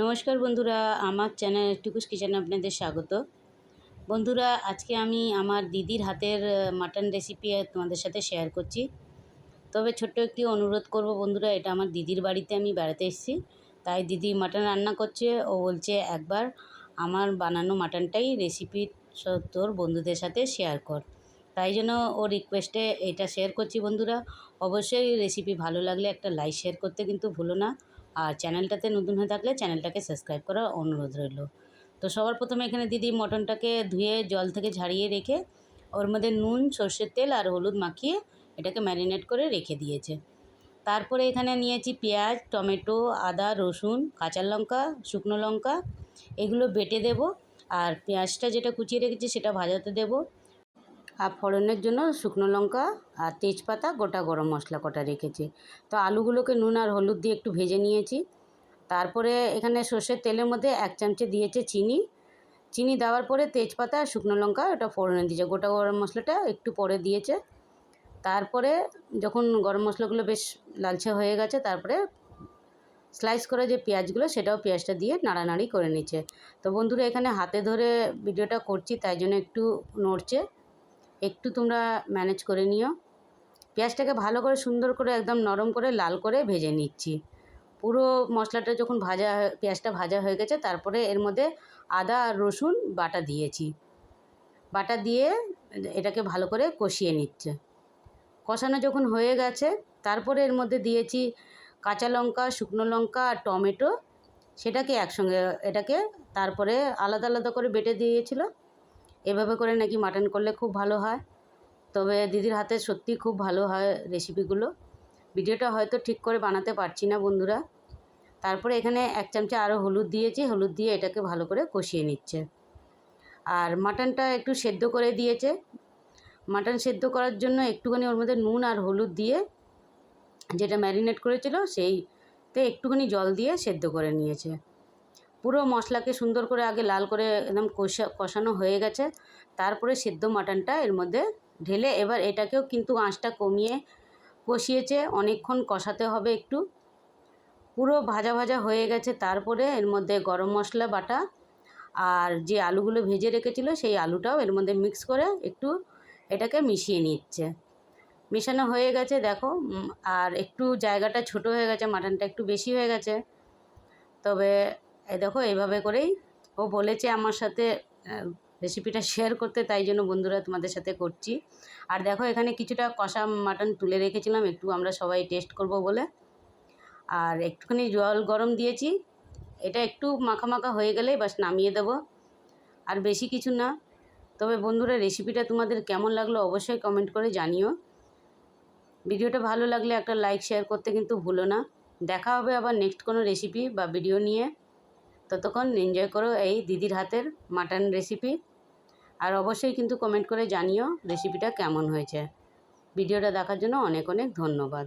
নমস্কার বন্ধুরা, আমার চ্যানেল টুকুস কিচেনে আপনাদের স্বাগত। বন্ধুরা, আজকে আমি আমার দিদির হাতের মাটন রেসিপি তোমাদের সাথে শেয়ার করছি। তবে ছোট্ট একটি অনুরোধ করব বন্ধুরা, এটা আমার দিদির বাড়িতে আমি বেড়াতে এসেছি। তাই দিদি মাটন রান্না করছে, ও বলছে একবার আমার বানানো মাটনটাই রেসিপি তোর বন্ধুদের সাথে শেয়ার কর। তাই জন্য ও রিকোয়েস্টে এটা শেয়ার করছি বন্ধুরা। অবশ্যই রেসিপি ভালো লাগলে একটা লাইক শেয়ার করতে কিন্তু ভুলো না। আর চ্যানেলটাতে নতুন হয়ে থাকলে চ্যানেলটাকে সাবস্ক্রাইব করার অনুরোধ রইল। তো সবার প্রথমে এখানে দিদি মটনটাকে ধুয়ে জল থেকে ঝাড়িয়ে রেখে ওর মধ্যে নুন, সর্ষের তেল আর হলুদ মাখিয়ে এটাকে ম্যারিনেট করে রেখে দিয়েছে। তারপরে এখানে নিয়েছি পেঁয়াজ, টমেটো, আদা, রসুন, কাঁচা লঙ্কা, শুকনো লঙ্কা, এগুলো বেটে দেব। আর পেঁয়াজটা যেটা কুচিয়ে রেখেছি সেটা ভাজাতে দেব। আর ফোড়নের জন্য শুকনো লঙ্কা আর তেজপাতা গোটা গরম মশলা কটা রেখেছি। তো আলুগুলোকে নুন আর হলুদ দিয়ে একটু ভেজে নিয়েছি। তারপরে এখানে সর্ষের তেলের মধ্যে এক চামচে দিয়েছে চিনি। চিনি দেওয়ার পরে তেজপাতা আর শুকনো লঙ্কা, ওটা ফোড়নে দিয়েছে। গোটা গরম মশলাটা একটু পরে দিয়েছে। তারপরে যখন গরম মশলাগুলো বেশ লালচে হয়ে গেছে, তারপরে স্লাইস করে যে পেঁয়াজগুলো, সেটাও পেঁয়াজটা দিয়ে নাড়ানাড়ি করে নিচ্ছে। তো বন্ধুরা, এখানে হাতে ধরে ভিডিওটা করছি, তাই জন্য একটু নড়ছে। একটু তোমরা ম্যানেজ করে নিও। পেঁয়াজটাকে ভালো করে সুন্দর করে একদম নরম করে লাল করে ভেজে নিচ্ছি। পুরো মশলাটা যখন ভাজা পেঁয়াজটা ভাজা হয়ে গেছে, তারপরে এর মধ্যে আদা আর রসুন বাটা দিয়েছি। বাটা দিয়ে এটাকে ভালো করে কষিয়ে নিচ্ছে। কষানো যখন হয়ে গেছে, তারপরে এর মধ্যে দিয়েছি কাঁচা লঙ্কা, শুকনো লঙ্কা আর টমেটো। সেটাকে একসঙ্গে, এটাকে তারপরে আলাদা আলাদা করে বেটে দিয়েছিল। এভাবে করে নাকি মাটন করলে খুব ভালো হয়। তবে দিদির হাতে সত্যি খুব ভালো হয় রেসিপিগুলো ভিডিওটা হয়তো ঠিক করে বানাতে পারছি না বন্ধুরা। তারপরে এখানে এক চামচা আরও হলুদ দিয়েছি। হলুদ দিয়ে এটাকে ভালো করে কষিয়ে নিচ্ছে। আর মাটনটা একটু সেদ্ধ করে দিয়েছে। মাটন সেদ্ধ করার জন্য একটুখানি ওর মধ্যে নুন আর হলুদ দিয়ে যেটা ম্যারিনেট করেছিল, সেইতে একটুখানি জল দিয়ে সেদ্ধ করে নিয়েছে। পুরো মশলাকে সুন্দর করে আগে লাল করে একদম কষা, কষানো হয়ে গেছে। তারপরে সেদ্ধ মাটনটা এর মধ্যে ঢেলে এবার এটাকেও কিন্তু আঁচটা কমিয়ে কষিয়েছে, অনেকক্ষণ কষাতে হবে একটু। পুরো ভাজা ভাজা হয়ে গেছে, তারপরে এর মধ্যে গরম মশলা বাটা আর যে আলুগুলো ভেজে রেখেছিল সেই আলুটাও এর মধ্যে মিক্স করে একটু এটাকে মিশিয়ে নিচ্ছে। মেশানো হয়ে গেছে, দেখো আর একটু জায়গাটা ছোট হয়ে গেছে, মাটনটা একটু বেশি হয়ে গেছে। তবে এই দেখো, এইভাবে করেই ও বলেছে আমার সাথে রেসিপিটা শেয়ার করতে, তাই জন্য বন্ধুরা তোমাদের সাথে করছি। আর দেখো, এখানে কিছুটা কষা মাটন তুলে রেখেছিলাম, একটু আমরা সবাই টেস্ট করব বলে। আর একটুখানি জল গরম দিয়েছি, এটা একটু মাখা মাখা হয়ে গেলেই বাস নামিয়ে দেবো। আর বেশি কিছু না, তবে বন্ধুরা রেসিপিটা তোমাদের কেমন লাগল অবশ্যই কমেন্ট করে জানিও। ভিডিওটা ভালো লাগলে একটা লাইক শেয়ার করতে কিন্তু ভুলো না। দেখা হবে আবার নেক্সট কোনো রেসিপি বা ভিডিও নিয়ে। ততক্ষণ এনজয় করো এই দিদির হাতের মাটন রেসিপি আর অবশ্যই কিন্তু কমেন্ট করে জানিও রেসিপিটা কেমন হয়েছে। ভিডিওটা দেখার জন্য অনেক অনেক ধন্যবাদ।